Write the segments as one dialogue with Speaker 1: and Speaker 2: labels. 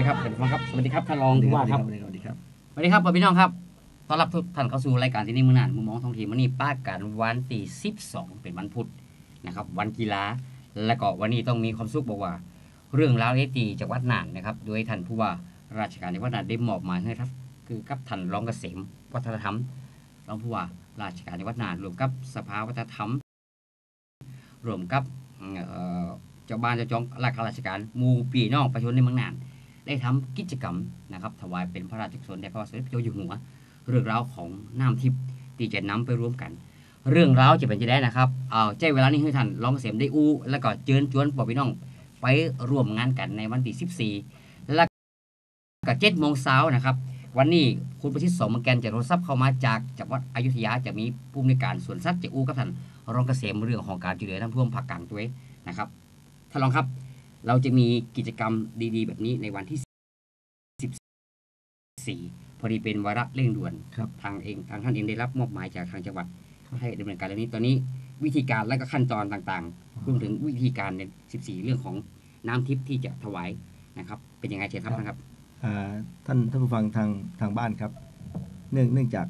Speaker 1: ท่านครับสวัสดีครับท่านรองผู้ว่าครับ
Speaker 2: สวัสดีครับ
Speaker 1: สวัสดีครับพี่น้องครับต้อนรับทุกท่านเข้าสู่รายการที่นี่มือนานมุมมองท้องถิ่นวันนี้ป้ากันวันที่12 เป็นวันพุธนะครับ วันกีฬาและก็วันนี้ต้องมีความสุขบอกว่า เรื่องราวเอตีจากวัดน่านนะครับ โดยท่านผู้ว่าราชการในวัดน่านได้มอบหมายให้ครับ คือกับท่านรองเกษมวัฒนธรรมรองผู้ว่าราชการในวัดน่านรวมกับสภาวัฒนธรรม รวมกับเอ่อเจ้าบ้านเจ้าจองราชการราชการหมู่ปีน้องประชาชนในเมืองน่าน ได้ทำกิจกรรมนะครับถวายเป็นพระราชกุศลแด่พระบาทสมเด็จพระเจ้าอยู่หัว เรื่องราวของน้ำทิพย์ที่จะนำไปร่วมกัน เรื่องราวจะเป็นจะได้นะครับเอาใจเวลานี้ให้ท่านรองเกษมได้อู้แล้วก็เชิญชวนปอพี่น้องไปร่วมงานกันในวันที่14 แล้วก็เจ็ดโมงเช้านะครับ วันนี้คุณประสิทธิ์สมแกนจะโทรศัพท์เข้ามาจากจังหวัดอยุธยาจะมีผู้ในวยการสวนสัตว์จะอู้กับท่านรองเกษมเรื่องของการช่วยเหลือน้ำท่วมภาคกลางด้วยนะครับท่านรองครับ เราจะมีกิจกรรมดีๆ แบบนี้ในวันที่ 14 พอดีเป็นวาระเร่งด่วน
Speaker 2: ครับ
Speaker 1: ทางเองทางท่านเองได้รับมอบหมายจากทางจังหวัดให้ดำเนินการเรื่องนี้ตอนนี้วิธีการและก็ขั้นตอนต่างๆรวมถึงวิธีการใน 14 เรื่องของน้ำทิพย์ที่จะถวายนะครับ เป็นยังไงเชิญครับท่านครับ
Speaker 2: อ่าท่านท่านผู้ฟังทางทางบ้านครับ เนื่องเนื่องจาก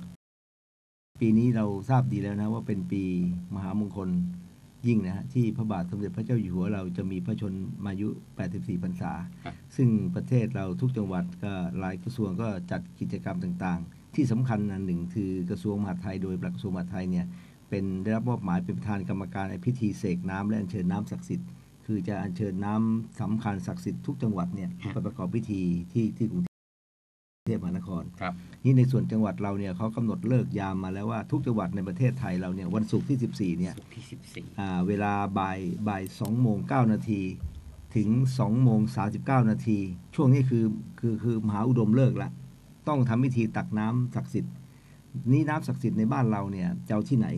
Speaker 2: ปีนี้เราทราบดีแล้วนะว่าเป็นปีมหามงคล ยิ่งนะฮะที่พระบาทสมเด็จพระเจ้าอยู่หัวเราจะมีพระชนมายุ 84 พรรษา
Speaker 1: ครับ
Speaker 2: ซึ่งประเทศเราทุกจังหวัดก็หลายกระทรวงก็จัดกิจกรรมต่างๆ ที่สำคัญอันหนึ่งคือกระทรวงมหาดไทยโดยปลัดกระทรวงมหาดไทยเนี่ยเป็นได้รับมอบหมายเป็นประธานกรรมการในพิธีเสกน้ำและอัญเชิญน้ำศักดิ์สิทธิ์คือจะอัญเชิญน้ำสำคัญศักดิ์สิทธิ์ทุกจังหวัดเนี่ยไปประกอบพิธีที่ที่กรุงเท พมหานคร
Speaker 1: ครับ
Speaker 2: นี่ในส่วนจังหวัดเราเนี่ยเขากำหนดเลิกยามมาแล้วว่าทุกจังหวัดในประเทศไทยเราเนี่ยวันศุกร์ที่ 14เนี่ย
Speaker 1: สุขที่
Speaker 2: อ่าเวลาบ่ายบ่ายสองโมงเก้านาทีถึงสองโมงสาสิบเก้านาทีช่วงนี้คือคือคือมหาอุดมเลิกละต้องทำพิธีตักน้ำศักดิ์สิทธิ์นี่น้ำศักดิ์สิทธิ์ในบ้านเราเนี่ยจะเอาที่ไหน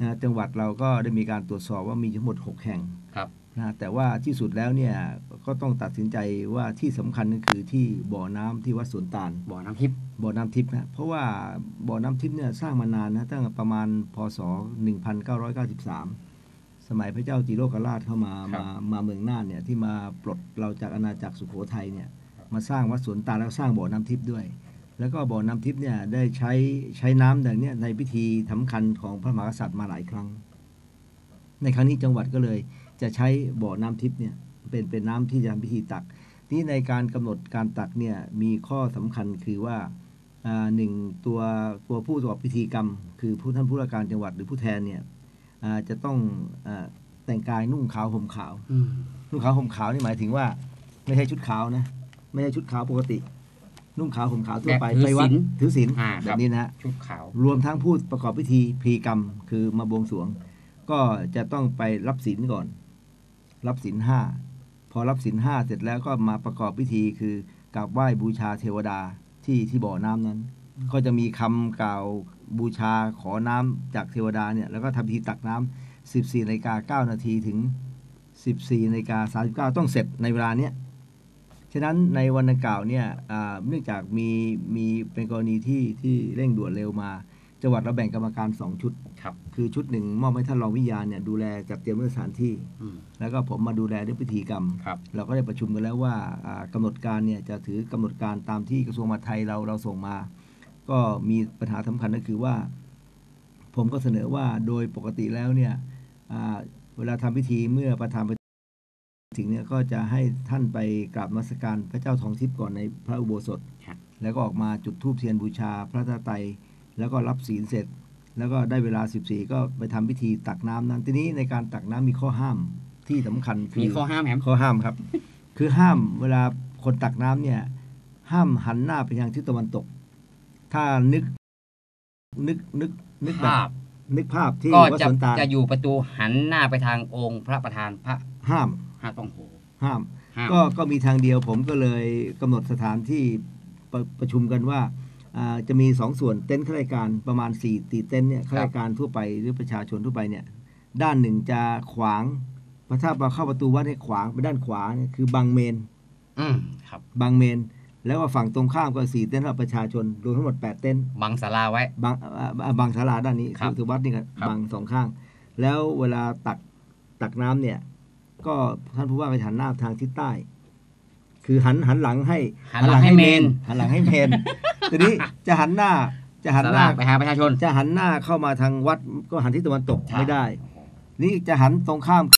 Speaker 2: นะจังหวัดเราก็ได้มีการตรวจสอบว่ามีทั้งหมด 6 แห่ง
Speaker 1: 14ครับ
Speaker 2: นะแต่ว่าที่สุดแล้วเนี่ยก็ต้องตัดสินใจว่าที่สำคัญก็คือที่บ่อน้ำที่วัดสวนตาล
Speaker 1: บ่อน้ำทิพย์
Speaker 2: บ่อน้ำทิพย์นะเพราะว่าบ่อน้ำทิพย์เนี่ยสร้างมานานนะตั้งแต่ประมาณพศ 1993 สมัยพระเจ้าจิโรกราชเข้ามามามาเมืองน่านเนี่ยที่มาปลดเราจากอาณาจักรสุโขทัยเนี่ยมาสร้างวัดสวนตาลแล้วสร้างบ่อน้ำทิพย์ด้วย แล้วก็บ่อน้ำทิพย์เนี่ยได้ใช้ใช้น้ำดังเนี้ยในพิธีสำคัญของพระมหากษัตริย์มาหลายครั้ง ในครั้งนี้จังหวัดก็เลย จะใช้บ่อน้ำทิพย์เนี่ยเป็นเป็นน้ำที่จะทำพิธีตักที่ในการกำหนดการตักเนี่ยมีข้อสำคัญคือว่าอ่าหนึ่งตัวตัวผู้ประกอบพิธีกรรม คือผู้ท่านผู้ราชการจังหวัดหรือผู้แทนเนี่ยอ่าจะต้องอาแต่งกายนุ่งขาวห่มขาว
Speaker 1: อืม
Speaker 2: นุ่งขาวห่มขาวนี่หมายถึงว่า ไม่ใช่ชุดขาวนะ ไม่ใช่ชุดขาวปกติ นุ่งขาวห่มขาวทั่วไป
Speaker 1: แบบถือ
Speaker 2: ไปวัด
Speaker 1: ศีล
Speaker 2: ถือศีล
Speaker 1: อ่า
Speaker 2: แบ
Speaker 1: ครับ
Speaker 2: บนี้นะฮะ
Speaker 1: ชุดขาว
Speaker 2: รวมทั้งผู้ประกอบพิธีพรีกรรม คือมาบวงสรวง ก็จะต้องไปรับศีลก่อน รับศีลห้าพอรับศีลห้าเสร็จแล้วก็มาประกอบพิธีคือกราบไหว้บูชาเทวดาที่ที่บ่อน้ำนั้น ก็จะมีคำกล่าวบูชาขอน้ำจากเทวดาเนี่ยแล้วก็ทำพิธีตักน้ำ14นาฬิกา9นาทีถึง 14นาฬิกา39 ต้องเสร็จในเวลาเนี้ย ฉะนั้นในวันดังกล่าวเนี่ยอ่าเนื่องจากมีมีเป็นกรณีที่ที่เร่งด่วนเร็วมาจังหวัดเราแบ่งกรรมการ 2 ชุด
Speaker 1: ครับ
Speaker 2: คือชุดหนึ่งมอบให้ท่านรองวิญญาณเนี่ยดูแลจัดเตรียมเรื่องสถานที่
Speaker 1: อืม
Speaker 2: แล้วก็ผมมาดูแลเรื่องพิธีกรรม
Speaker 1: ครับ
Speaker 2: เราก็ได้ประชุมกันแล้วว่าอ่ากำหนดการเนี่ยจะถือกำหนดการตามที่กระทรวงมหาดไทยเราเราส่งมา ก็มีปัญหาสำคัญก็คือว่า ผมก็เสนอว่าโดยปกติแล้วเนี่ยอ่าเวลาทำพิธีเมื่อประธานไป ถึงเนี่ยก็จะให้ท่านไปกราบนมัสการพระเจ้าทองทิพย์ก่อนในพระอุโบสถ
Speaker 1: ครับ
Speaker 2: แล้วก็ออกมาจุดธูปเทียนบูชาพระตาไตรแล้วก็รับศีลเสร็จ แล้วก็ได้เวลา 14 ก็ไปทำพิธีตักน้ำนั้นทีนี้ในการตักน้ำมีข้อห้ามที่สำคัญคื
Speaker 1: มีข้อห้ามแหม
Speaker 2: ข้อห้ามครับ คือห้ามเวลาคนตักน้ำเนี่ยห้ามหันหน้าไปทางทิศตะวันตก ถ้านึกนึกนึกนึกแบบ
Speaker 1: ภาพ
Speaker 2: นึกภาพที่
Speaker 1: ก็
Speaker 2: วัด
Speaker 1: จะ
Speaker 2: สวนตาล
Speaker 1: จะอยู่ประตูหันหน้าไปทางองค์พระประธานพระ
Speaker 2: ห้าม
Speaker 1: ห้าต้องโห
Speaker 2: ห้าม
Speaker 1: ห้าม
Speaker 2: ก็ก็มีทางเดียวผมก็เลยกำหนดสถานที่ประประชุมกันว่าอ่าจะมีสองส่วนเต็นท์ข้าราชการประมาณ4ี่ตีเต็นท์เนี่ยข้าราชการทั่วไปหรือประชาชนทั่วไปเนี่ยด้านหนึ่งจะขวางพระถ้าเราเข้าประตูวัดให้ขวางไปด้านขวาเนี่ยคือบังเมน
Speaker 1: อืมครับ
Speaker 2: บางเมน แล้วก็ฝั่งตรงข้ามก็สี่เต็นท์สำหรับประชาชนรวมทั้งหมด 8 เต็นท์
Speaker 1: บังศาลาไว้
Speaker 2: บางอ่าอ่าบางศาลาด้านนี้
Speaker 1: ครับ
Speaker 2: ถือวัดนี่ก็
Speaker 1: ครับ
Speaker 2: บางสองข้าง แล้วเวลาตักตักน้ำเนี่ย ก็ท่านผู้ว่าไปหันหน้าทางทิศใต้คคือหันหันหลังให้
Speaker 1: หันหลังให้เมน
Speaker 2: หันหลังให้เมนทีนี้จะหันหน้าจะหัน
Speaker 1: ส
Speaker 2: ห
Speaker 1: ลา
Speaker 2: น้า
Speaker 1: กไปหาประชาชน
Speaker 2: จะหันหน้าเข้ามาทางวัดก็หันที่ตะวันตก
Speaker 1: ครับ
Speaker 2: ไม่ได้ นี่จะหันตรงข้าม